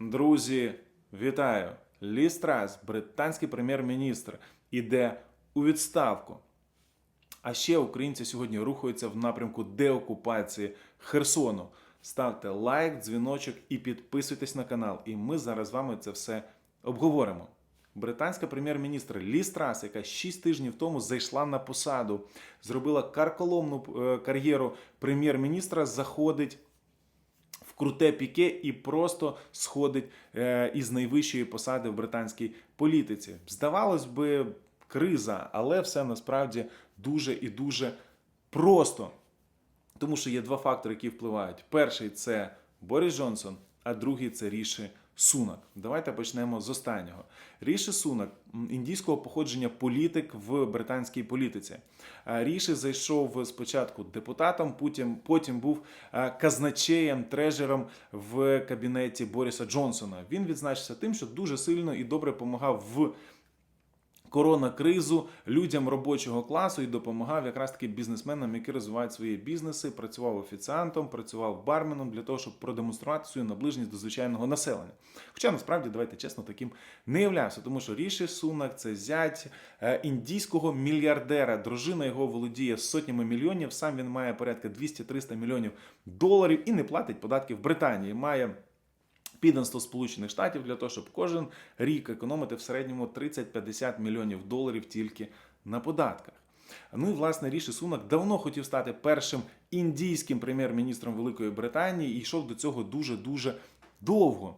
Друзі, вітаю! Лі Страс, британський прем'єр-міністр, іде у відставку. А ще українці сьогодні рухаються в напрямку деокупації Херсону. Ставте лайк, дзвіночок і підписуйтесь на канал. І ми зараз з вами це все обговоримо. Британська прем'єр-міністр Лі Страс, яка 6 тижнів тому зайшла на посаду, зробила карколомну е, кар'єру прем'єр-міністра, заходить круте піке і просто сходить е, із найвищої посади в британській політиці. Здавалось би, криза, але все насправді дуже і дуже просто. Тому що є два фактори, які впливають. Перший це Борис Джонсон, а другий це Ріші Сунак. Давайте почнемо з останнього. Ріші Сунак індійського походження політик в британській політиці. А Ріші зайшов спочатку депутатом, потім, потім був е, казначеєм, трежером в кабінеті Бориса Джонсона. Він відзначився тим, що дуже сильно і добре допомагав в коронакризу людям робочого класу і допомагав якраз таки бізнесменам, які розвивають свої бізнеси, працював офіціантом, працював барменом для того, щоб продемонструвати свою наближеність до звичайного населення. Хоча насправді, давайте чесно, таким не являвся, тому що Ріші Сунак це зять е, індійського мільярдера. Дружина його володіє сотнями мільйонів. Сам він має порядка 200-300 мільйонів доларів і не платить податки в Британії. Має підданство Сполучених Штатів для того, щоб кожен рік економити в середньому 30-50 мільйонів доларів тільки на податках. Ну і власне Ріші Сунак давно хотів стати першим індійським прем'єр-міністром Великої Британії і йшов до цього дуже дуже довго.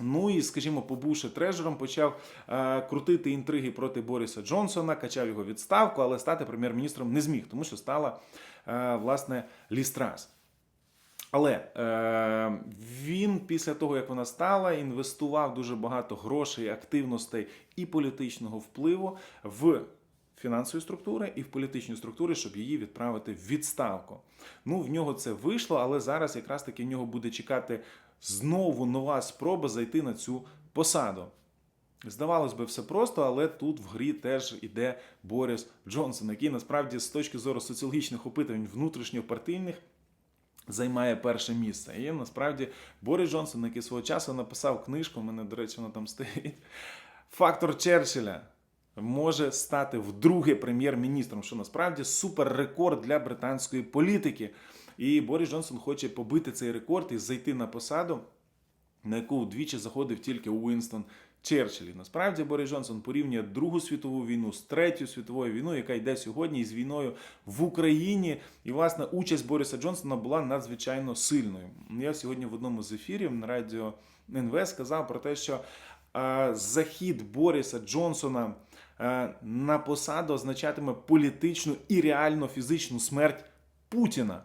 Ну і, скажімо, побувши трежером, почав е, крутити інтриги проти Бориса Джонсона, качав його відставку, але стати прем'єр-міністром не зміг, тому що стала е, власне Лістрас. Але е, він після того, як вона стала, інвестував дуже багато грошей, активностей і політичного впливу в фінансові структури і в політичні структури, щоб її відправити в відставку. Ну, в нього це вийшло, але зараз якраз таки в нього буде чекати знову нова спроба зайти на цю посаду. Здавалось би, все просто, але тут в грі теж іде Борис Джонсон, який насправді з точки зору соціологічних опитувань внутрішньопартійних займає перше місце. І насправді Борис Джонсон, який свого часу написав книжку, у мене, до речі, вона там стоїть. Фактор Черчилля може стати вдруге прем'єр-міністром, що насправді суперрекорд для британської політики. І Борис Джонсон хоче побити цей рекорд і зайти на посаду, на яку вдвічі заходив тільки Уінстон Черчилль. Насправді Борис Джонсон порівнює Другу світову війну з Третьою світовою війною, яка йде сьогодні із війною в Україні. І власне участь Бориса Джонсона була надзвичайно сильною. Я сьогодні в одному з ефірів на радіо НВ сказав про те, що е, захід Бориса Джонсона е, на посаду означатиме політичну і реально фізичну смерть Путіна.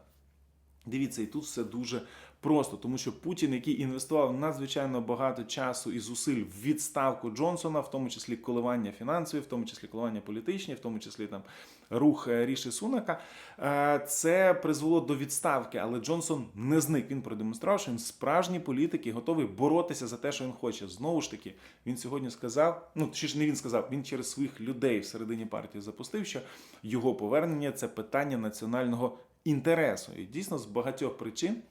Дивіться, і тут все дуже просто, тому що Путін, який інвестував надзвичайно багато часу і зусиль в відставку Джонсона, в тому числі коливання фінансові, в тому числі коливання політичні, в тому числі там рух е, Ріші Сунака, е, це призвело до відставки. Але Джонсон не зник. Він продемонстрував, що він справжній політик і готовий боротися за те, що він хоче. Знову ж таки, він сьогодні сказав: ну чи ж не він сказав, він через своїх людей всередині партії запустив, що його повернення це питання національного інтересу. І дійсно з багатьох причин.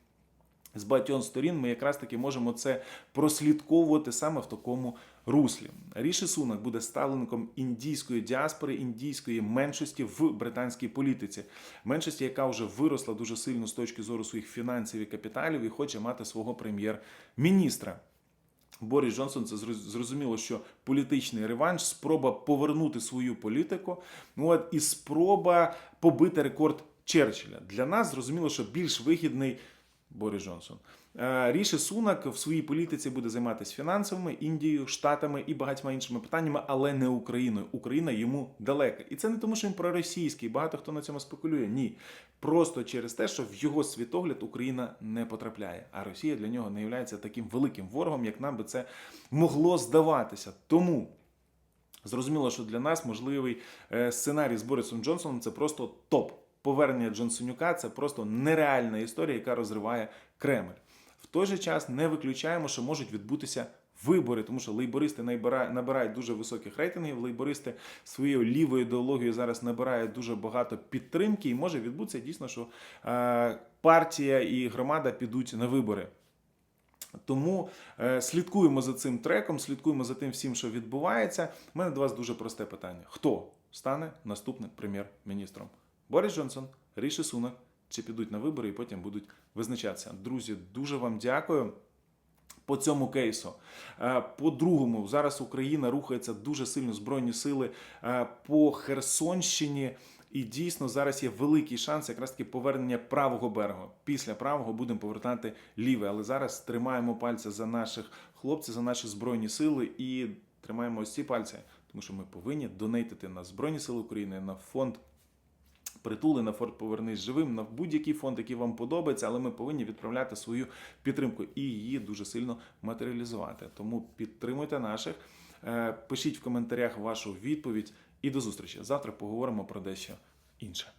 З багатьох сторін ми якраз таки можемо це прослідковувати саме в такому руслі. Ріші Сунак буде ставленником індійської діаспори, індійської меншості в британській політиці. Меншості, яка вже виросла дуже сильно з точки зору своїх фінансів і капіталів і хоче мати свого прем'єр-міністра. Борис Джонсон це зрозуміло, що політичний реванш, спроба повернути свою політику, ну от і спроба побити рекорд Черчилля. Для нас зрозуміло, що більш вигідний Борис Джонсон. Е, Ріші Сунак в своїй політиці буде займатися фінансовими, Індією, Штатами і багатьма іншими питаннями, але не Україною. Україна йому далека. І це не тому, що він проросійський, багато хто на цьому спекулює. Ні. Просто через те, що в його світогляд Україна не потрапляє, а Росія для нього не є таким великим ворогом, як нам би це могло здаватися. Тому Зрозуміло, що для нас можливий е, сценарій з Борисом Джонсоном це просто топ. Повернення Джонсонюка це просто нереальна історія, яка розриває Кремль. В той же час не виключаємо, що можуть відбутися вибори, тому що лейбористи набирають, дуже високих рейтингів. Лейбористи своєю лівою ідеологією зараз набирають дуже багато підтримки, і може відбутися дійсно, що е, партія і громада підуть на вибори. Тому е, слідкуємо за цим треком, слідкуємо за тим всім, що відбувається. У мене до вас дуже просте питання: хто стане наступним прем'єр-міністром? Борис Джонсон, Ріші Сунак, чи підуть на вибори і потім будуть визначатися? Друзі, дуже вам дякую. По цьому кейсу. Е, По-другому, зараз Україна рухається дуже сильно збройні сили е, по Херсонщині. І дійсно зараз є великий шанс якраз таки повернення правого берегу. Після правого будемо повертати ліве. Але зараз тримаємо пальці за наших хлопців, за наші збройні сили і тримаємо ось ці пальці, тому що ми повинні донейтити на Збройні Сили України, на фонд притули, на фонд Повернись живим, на будь-який фонд, який вам подобається, але ми повинні відправляти свою підтримку і її дуже сильно матеріалізувати. Тому підтримуйте наших, е, пишіть в коментарях вашу відповідь і до зустрічі. Завтра поговоримо про дещо інше.